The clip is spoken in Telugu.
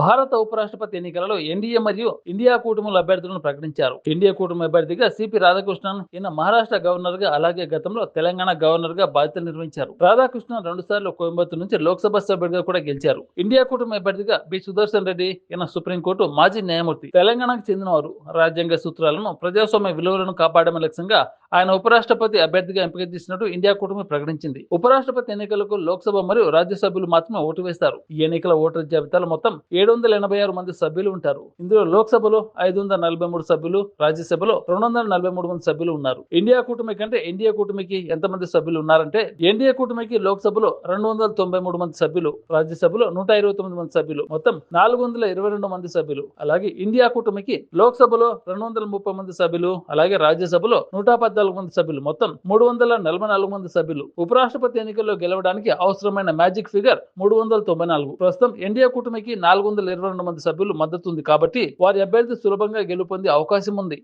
భారత ఉపరాష్ట్రపతి ఎన్నికలలో ఎన్డీఏ మరియు ఇండియా కూటముల అభ్యర్థులను ప్రకటించారు. ఇండియా కూటమి అభ్యర్థిగా సిపి రాధాకృష్ణన్ ఈయన మహారాష్ట్ర గవర్నర్గా అలాగే గతంలో తెలంగాణ గవర్నర్గా బాధ్యతలు నిర్వహించారు. రాధాకృష్ణన్ రెండు సార్లు కోయంబత్తూరు నుంచి లోక్సభ సభ్యుడిగా కూడా గెలిచారు. ఇండియా కూటమి అభ్యర్థిగా బి. సుదర్శన్ రెడ్డి ఈయన సుప్రీంకోర్టు మాజీ న్యాయమూర్తి. తెలంగాణకు చెందినవారు. రాజ్యాంగ సూత్రాలను ప్రజాస్వామ్య విలువలను కాపాడమే లక్ష్యంగా ఆయన ఉపరాష్ట్రపతి అభ్యర్థిగా ఎంపిక చేసినట్టు ఇండియా కూటమి ప్రకటించింది. ఉపరాష్ట్రపతి ఎన్నికలకు లోక్సభ మరియు రాజ్యసభ్యులు మాత్రమే ఓటు వేస్తారు. ఈ ఎన్నికల ఓటర్ జాబితాలో మొత్తం ఏడు వందల ఎనభై ఆరు మంది సభ్యులు ఉంటారు. ఇందులో లోక్సభలో ఐదు వందల నలభై మూడు సభ్యులు రాజ్యసభలో రెండు వందల నలభై మూడు మంది సభ్యులు ఉన్నారు. ఇండియా కూటమి కంటే ఎన్డీఏ కూటమికి ఎంతమంది సభ్యులు ఉన్నారంటే ఎన్డీఏ కూటమికి లోక్సభలో రెండు వందల తొంభై మూడు మంది సభ్యులు రాజ్యసభలో నూట ఇరవై తొమ్మిది మంది సభ్యులు మొత్తం నాలుగు వందల ఇరవై రెండు మంది సభ్యులు. అలాగే ఇండియా కూటమికి లోక్సభలో రెండు వందల ముప్పై మంది సభ్యులు అలాగే రాజ్యసభలో నూట నాలుగు మంది సభ్యులు. మొత్తం మూడు వందల నలభై నాలుగు మంది సభ్యులు. ఉపరాష్ట్రపతి ఎన్నికల్లో గెలవడానికి అవసరమైన మ్యాజిక్ ఫిగర్ మూడు వందల తొంభై నాలుగు. ప్రస్తుతం ఎన్డీఏ కూటమికి నాలుగు వందల ఇరవై రెండు మంది సభ్యులు మద్దతు ఉంది కాబట్టి వారి అభ్యర్థి సులభంగా గెలుపొందే అవకాశం ఉంది.